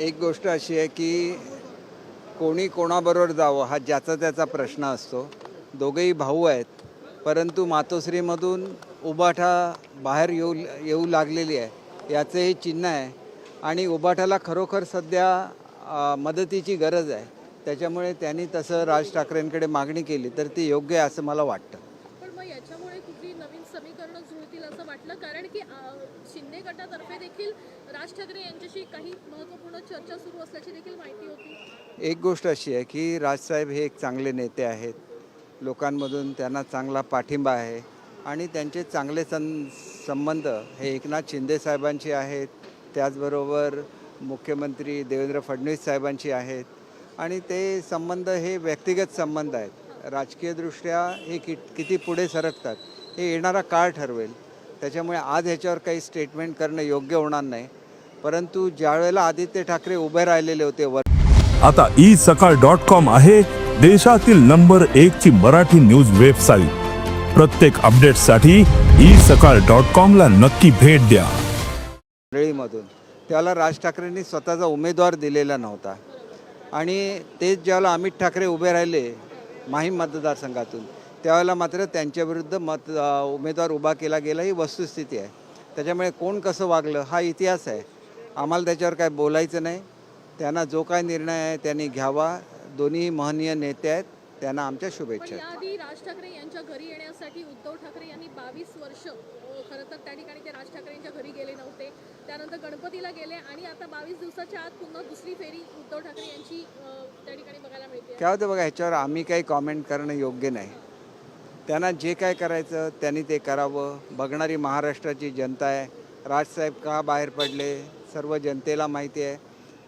एक गोष्ट अशी आहे की कोणी कोणाबरोबर जावं हा ज्याचा त्याचा प्रश्न असतो. दोघेही भाऊ आहेत परंतु मातोश्रीमधून उबाठा बाहेर येऊ येऊ लागलेली आहे याचं हे चिन्ह आहे. आणि उबाठाला खरोखर सध्या मदतीची गरज आहे. त्याच्यामुळे त्यांनी तसं राज ठाकरेंकडे मागणी केली तर ती योग्य आहे असं मला वाटतं पण मग याच्यामुळे कुठली नवीन समीकरणं जुळतील असं वाटलं. कारण की शिंदे गटातर्फे देखील राज ठाकरे यांच्याशी काही महत्त्वपूर्ण चर्चा सुरू असल्याची देखील माहिती होती. एक गोष्ट अशी आहे की राजसाहेब हे एक चांगले नेते आहेत. लोकांमधून त्यांना चांगला पाठिंबा आहे. आणि त्यांचे चांगले सं संबंध हे एकनाथ शिंदे साहेबांशी आहेत. त्याचबरोबर मुख्यमंत्री देवेंद्र फडणवीस साहेबांशी आहेत. आणि ते संबंध हे व्यक्तिगत संबंध आहेत. राजकीयदृष्ट्या हे कि किती पुढे सरकतात. हे येणारा काळ ठरवेल. त्याच्यामुळे आज ह्याच्यावर काही स्टेटमेंट करणं योग्य होणार नाही. परंतु ज्यावेळेला आदित्य ठाकरे उभे राहिलेले होते वर आता ई सकाळ डॉट कॉम आहे देशातील नंबर एक ची मराठी न्यूज वेबसाईट प्रत्येक अपडेटसाठी ई सकाळ डॉट कॉम ला नक्की भेट द्या. मंडळीमधून. त्याला राज ठाकरेंनी स्वतःचा उमेदवार दिलेला नव्हता. आणि तेच ज्यावेळेला अमित ठाकरे उभे राहिले माहीम मतदारसंघातून त्यावेळेला मात्र त्यांच्याविरुद्ध मत उमेदवार उभा केला गेला. ही वस्तुस्थिती आहे. त्याच्यामुळे कोण कसं वागलं हा इतिहास आहे. आम्हाला त्याच्यावर काय बोलायचं नाही. त्यांना जो काय निर्णय आहे त्यांनी घ्यावा. दोन्ही महनीय नेते आहेत. त्यांना आमच्या शुभेच्छा राज ठाकरे यांच्या घरी येण्यासाठी उद्धव ठाकरे यांनी बावीस वर्ष खरं तर त्या ठिकाणी ते राज ठाकरे यांच्या घरी गेले नव्हते. त्यानंतर गणपतीला गेले आणि आता बावीस दिवसाच्या आत पुन्हा दुसरी फेरी उद्धव ठाकरे यांची त्या ठिकाणी बघायला मिळते. काय होतं बघा ह्याच्यावर आम्ही काही कॉमेंट करणं योग्य नाही. त्यांना जे काय करायचं त्यांनी ते करावं. बघणारी महाराष्ट्राची जनता आहे. राजसाहेब का बाहेर पडले? सर्व जनतेला माहिती आहे.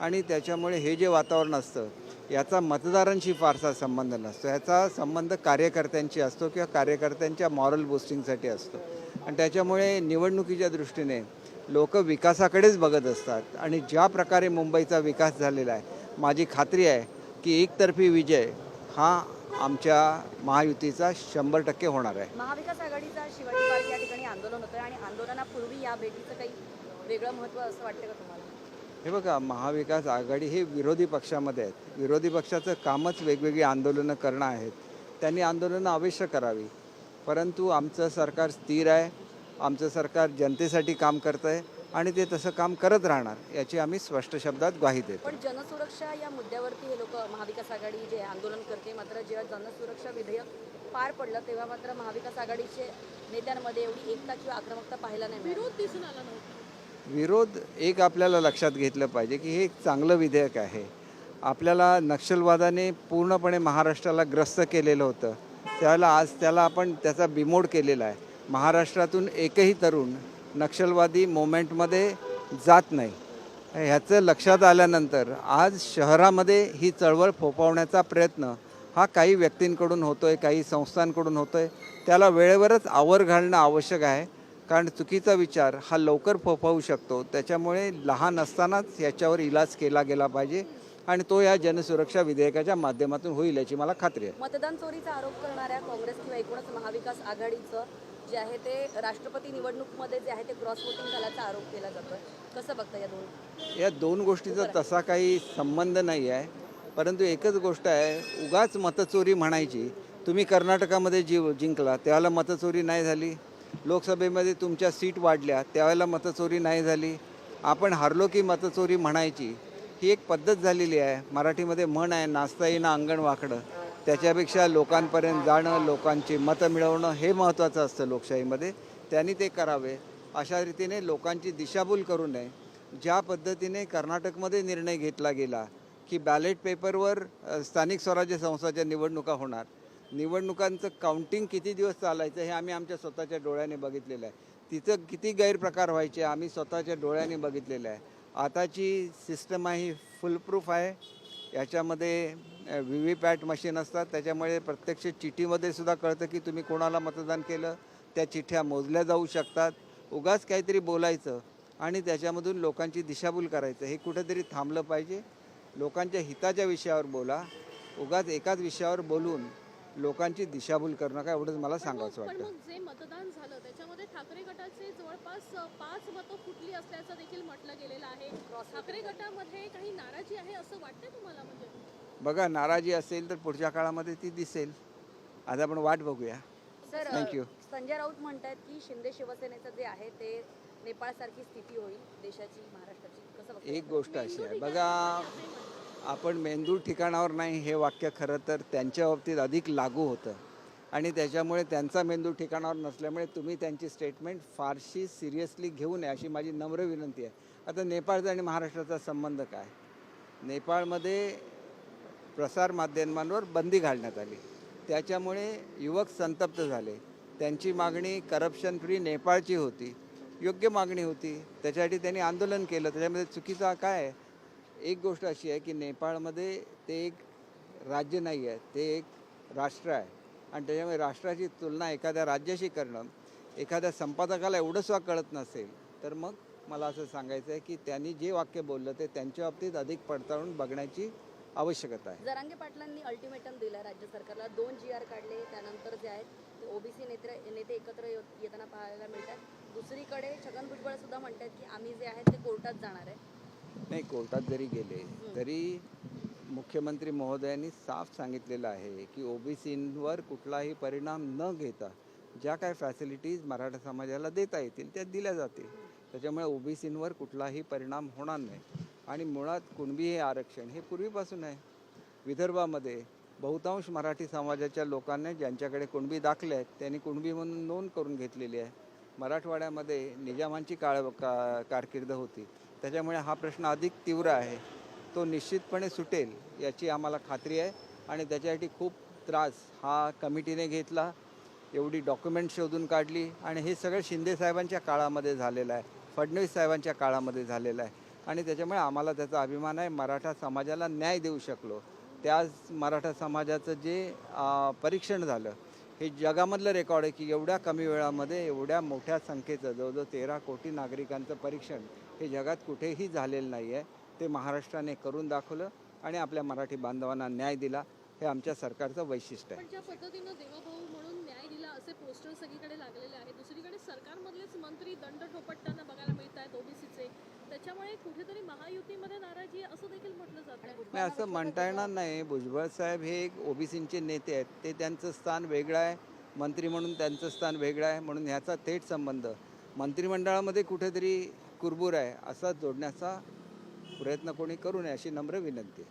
आणि त्याच्यामुळे हे जे वातावरण असतं याचा मतदारांशी फारसा संबंध नसतो. याचा संबंध कार्यकर्त्यांशी असतो किंवा कार्यकर्त्यांच्या मॉरल बुस्टिंगसाठी असतो. आणि त्याच्यामुळे निवडणुकीच्या दृष्टीने लोक विकासाकडेच बघत असतात. आणि ज्या प्रकारे मुंबईचा विकास झालेला आहे माझी खात्री आहे की एकतर्फी विजय हा आमच्या महायुतीचा शंभर टक्के होणार आहे. महाविकास आघाडीचा शिवाजी पार्क या ठिकाणी आंदोलन होतं आणि आंदोलनापूर्वी या भेटीचं काही वेगळं महत्त्व असं वाटतं का तुम्हाला? हे बघा महाविकास आघाडी हे विरोधी पक्षामध्ये आहेत. विरोधी पक्षाचं कामच वेगवेगळी आंदोलनं करणं आहेत. त्यांनी आंदोलनं अवश्य करावी. परंतु आमचं सरकार स्थिर आहे. आमचं सरकार जनतेसाठी काम करतं आहे आणि ते तसं काम करत राहणार याची आम्ही स्पष्ट शब्दात ग्वाही देतो. पण जनसुरक्षा या मुद्द्यावरती हे लोक महाविकास आघाडी जे आंदोलन करते मात्र जेव्हा जनसुरक्षा विधेयक पार पडलं तेव्हा मात्र महाविकास आघाडीचे नेत्यांमध्ये एवढी एकता किंवा आक्रमकता पाहायला नाही विरोध दिसून आला नव्हता. विरोध एक आपल्याला लक्षात घेतलं पाहिजे की हे एक चांगलं विधेयक आहे. आपल्याला नक्षलवादाने पूर्णपणे महाराष्ट्राला ग्रस्त केलेलं होतं. त्याला आज त्याला आपण त्याचा बिमोड केलेला आहे. महाराष्ट्रातून एकही तरुण नक्षलवादी मोमेंटमध्ये जात नाही. ह्याचं लक्षात आल्यानंतर आज शहरामध्ये ही चळवळ फोफावण्याचा प्रयत्न हा काही व्यक्तींकडून होतो आहे काही संस्थांकडून होतो आहे त्याला वेळेवरच आवर घालणं आवश्यक आहे. कारण चुकीचा विचार हा लवकर फोफावू शकतो. त्याच्यामुळे लहान असतानाच याच्यावर इलाज केला गेला पाहिजे आणि तो या जनसुरक्षा विधेयकाच्या माध्यमातून होईल याची मला खात्री आहे. मतदान चोरीचा आरोप करणाऱ्या काँग्रेस किंवा एकूणच महाविकास आघाडीचं जे आहे ते राष्ट्रपती निवडणूकमध्ये जे आहे ते क्रॉस वोटिंग झाल्याचा आरोप केला जातोय. कसं बघता या दोन? या दोन गोष्टीचा तसा काही संबंध नाही आहे. परंतु एकच गोष्ट आहे उगाच मतचोरी म्हणायची. तुम्ही कर्नाटकामध्ये जी जिंकला त्यावेळेला मतचोरी नाही झाली. लोकसभेमध्ये तुमच्या सीट वाढल्या त्यावेळेला मतचोरी नाही झाली. आपण हारलो की मतचोरी म्हणायची. ही एक पद्धत झालेली आहे. मराठीमध्ये म्हण आहे नाचता येणं अंगण वाकडं. त्याच्यापेक्षा लोकांपर्यंत जाणं लोकांची मतं मिळवणं हे महत्त्वाचं असतं लोकशाहीमध्ये. त्यांनी ते करावे. अशा रीतीने लोकांची दिशाभूल करू नये. ज्या पद्धतीने कर्नाटकमध्ये निर्णय घेतला गेला की बॅलेट पेपरवर स्थानिक स्वराज्य संस्थाच्या निवडणुका होणार. निवडणुकांचं काउंटिंग किती दिवस चालायचं हे आम्ही आमच्या स्वतःच्या डोळ्याने बघितलेलं आहे. तिथं किती गैरप्रकार व्हायचे आम्ही स्वतःच्या डोळ्याने बघितलेलं आहे. आताची सिस्टम आहे ही फुलप्रूफ आहे. याच्यामध्ये व्ही व्ही पॅट मशीन असतात त्याच्यामुळे प्रत्यक्ष चिठ्ठीमध्ये सुद्धा कळतं की तुम्ही कोणाला मतदान केलं त्या चिठ्ठ्या मोजल्या जाऊ शकतात. उगाच काहीतरी बोलायचं आणि त्याच्यामधून लोकांची दिशाभूल करायचं. हे कुठेतरी थांबलं पाहिजे. लोकांच्या हिताच्या विषयावर बोला. उगाच एकाच विषयावर बोलून लोकांची दिशाभूल करू नका एवढंच मला सांगावंसं पण वाटतं. जे मतदान झालं त्याच्यामध्ये ठाकरे गटाचे जवळपास पाच मतं फुटली असल्याचं देखील म्हटलं गेलेलं आहे. ठाकरे गटामध्ये काही नाराजी आहे असं वाटतंय तुम्हाला म्हणजे? बघा नाराजी असेल तर पुढच्या काळामध्ये ती दिसेल. आज आपण वाट बघूया. Sir you. संजय राऊत म्हणतात की शिंदे शिवसेनेचं जे आहे ते नेपाळसारखी स्थिती होईल देशाची महाराष्ट्राची. कसं? एक गोष्ट अशी आहे. बघा आपण मेंदू ठिकाणावर नाही हे वाक्य खरं तर त्यांच्या बाबतीत अधिक लागू होतं. आणि त्याच्यामुळे त्यांचा मेंदू ठिकाणावर नसल्यामुळे तुम्ही त्यांची स्टेटमेंट फारशी सिरियसली घेऊ नये अशी माझी नम्र विनंती आहे. आता नेपाळचा आणि महाराष्ट्राचा संबंध काय? नेपाळमध्ये प्रसारमाध्यमांवर बंदी घालण्यात आली. त्याच्यामुळे युवक संतप्त झाले. त्यांची मागणी करप्शन फ्री नेपाळची होती. योग्य मागणी होती. त्याच्यासाठी त्यांनी आंदोलन केलं. त्याच्यामध्ये चुकीचा काय आहे? एक गोष्ट अशी आहे की नेपाळमध्ये ते एक राज्य नाही आहे. ते एक राष्ट्र आहे. आणि त्याच्यामुळे राष्ट्राची तुलना एखाद्या राज्याशी करणं एखाद्या संपादकाला एवढंसुद्धा कळत नसेल तर मग मला असं सांगायचं आहे की त्यांनी जे वाक्य बोललं ते त्यांच्या बाबतीत अधिक पडताळून बघण्याची आवश्यकता आहे. जरांगे पाटलांनी अल्टिमेटम दिलं राज्य सरकारला. दोन जी आर काढले त्यानंतर जे आहेत ते ओबीसी नेते नेते एकत्र येत- येताना पाहायला मिळतात. दुसरीकडे छगन भुजबळ सुद्धा म्हणतात की आम्ही जे आहेत ते कोर्टात जाणार आहे. नाही कोर्टात जरी गेले तरी मुख्यमंत्री महोदयांनी साफ सांगितलेलं आहे की ओबीसींवर कुठलाही परिणाम न घेता ज्या काय फॅसिलिटीज मराठा समाजाला देता येतील त्या दिल्या जातील. त्याच्यामुळे ओबीसींवर कुठलाही परिणाम होणार नाही. आणि मुळात कुणबी हे आरक्षण हे पूर्वीपासून आहे. विदर्भामध्ये बहुतांश मराठी समाजाच्या लोकांनी ज्यांच्याकडे कुणबी दाखले आहेत त्यांनी कुणबी म्हणून नोंद करून घेतलेली आहे. मराठवाड्यामध्ये निजामांची काळ का कारकीर्द होती. त्याच्यामुळे हा प्रश्न अधिक तीव्र आहे. तो निश्चितपणे सुटेल याची आम्हाला खात्री आहे आणि त्याच्यासाठी खूप त्रास हा कमिटीने घेतला. एवढी डॉक्युमेंट शोधून काढली आणि हे सगळं शिंदेसाहेबांच्या काळामध्ये झालेलं आहे फडणवीस साहेबांच्या काळामध्ये झालेलं आहे. आणि त्याच्यामुळे आम्हाला त्याचा अभिमान आहे. मराठा समाजाला न्याय देऊ शकलो. त्याच मराठा समाजाचं जे परीक्षण झालं हे जगामधलं रेकॉर्ड आहे की एवढ्या कमी वेळामध्ये एवढ्या मोठ्या संख्येचं जवळजवळ तेरा कोटी नागरिकांचं परीक्षण हे जगात कुठेही झालेलं नाही आहे ते महाराष्ट्राने करून दाखवलं आणि आपल्या मराठी बांधवांना न्याय दिला. हे आमच्या सरकारचं वैशिष्ट्य आहे. पद्धतीनं देवाभाऊ म्हणून न्याय दिला असे पोस्टर सगळीकडे लागलेले आहे दुसरीकडे सरकारमधलेच मंत्री दंड ठोपटताना बघायला मिळत आहेत ओबीसीचे. त्याच्यामुळे कुठेतरी महायुतीमध्ये नाराजी आहे असं देखील म्हटलं जात नाही असं म्हणता येणार नाही. भुजबळ साहेब हे एक ओबीसींचे नेते आहेत. ते त्यांचं स्थान वेगळं आहे. मंत्री म्हणून त्यांचं स्थान वेगळं आहे. म्हणून ह्याचा थेट संबंध. मंत्रिमंडळामध्ये कुठेतरी कुरबूर आहे. असा जोडण्याचा प्रयत्न कोणी करू नये अशी नम्र विनंती आहे.